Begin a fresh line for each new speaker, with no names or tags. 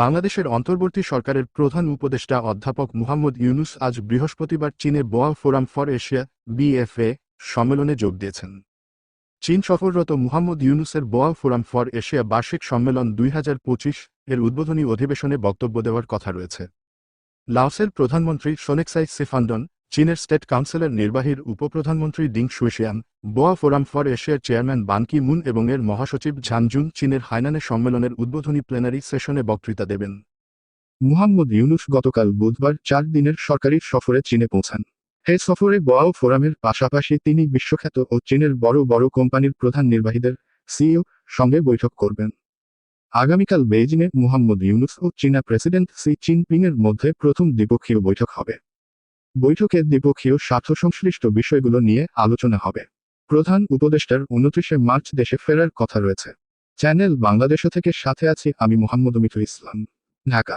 বাংলাদেশের অন্তর্বর্তী সরকারের প্রধান উপদেষ্টা অধ্যাপক মুহাম্মদ ইউনুস আজ বৃহস্পতিবার চীনে Boao forum for Asia BFA সম্মেলনে যোগ দিয়েছেন চীন সফররত মুহাম্মদ ইউনুসের বোয়া ফোরাম ফর এশিয়া বার্ষিক সম্মেলন দুই এর উদ্বোধনী অধিবেশনে বক্তব্য দেওয়ার কথা রয়েছে লাওসের প্রধানমন্ত্রী সোনেক্সাই সিফান্ডন চীনের স্টেট কাউন্সিলের নির্বাহীর উপপ্রধানমন্ত্রী ডিং শুয়েশিয়ান বোয়া ফোরাম ফর এশিয়ার চেয়ারম্যান বানকি মুন এবং এর মহাসচিব ঝানজুন চীনের হাইনানে সম্মেলনের উদ্বোধনী প্লেনারি সেশনে বক্তৃতা দেবেন মুহাম্মদ ইউনুস গতকাল বুধবার চার দিনের সরকারি সফরে চীনে পৌঁছান এ সফরে বোয়া ফোরামের পাশাপাশি তিনি বিশ্বখ্যাত ও চীনের বড় বড় কোম্পানির প্রধান নির্বাহীদের সিইও সঙ্গে বৈঠক করবেন আগামীকাল বেইজিংয়ে মুহাম্মদ ইউনুস ও চীনা প্রেসিডেন্ট সি জিনপিংয়ের মধ্যে প্রথম দ্বিপক্ষীয় বৈঠক হবে বৈঠকে দ্বিপক্ষীয় স্বার্থ সংশ্লিষ্ট বিষয়গুলো নিয়ে আলোচনা হবে প্রধান উপদেষ্টার উনত্রিশে মার্চ দেশে ফেরার কথা রয়েছে চ্যানেল বাংলাদেশ থেকে সাথে আছি আমি মোহাম্মদ মিথু ইসলাম ঢাকা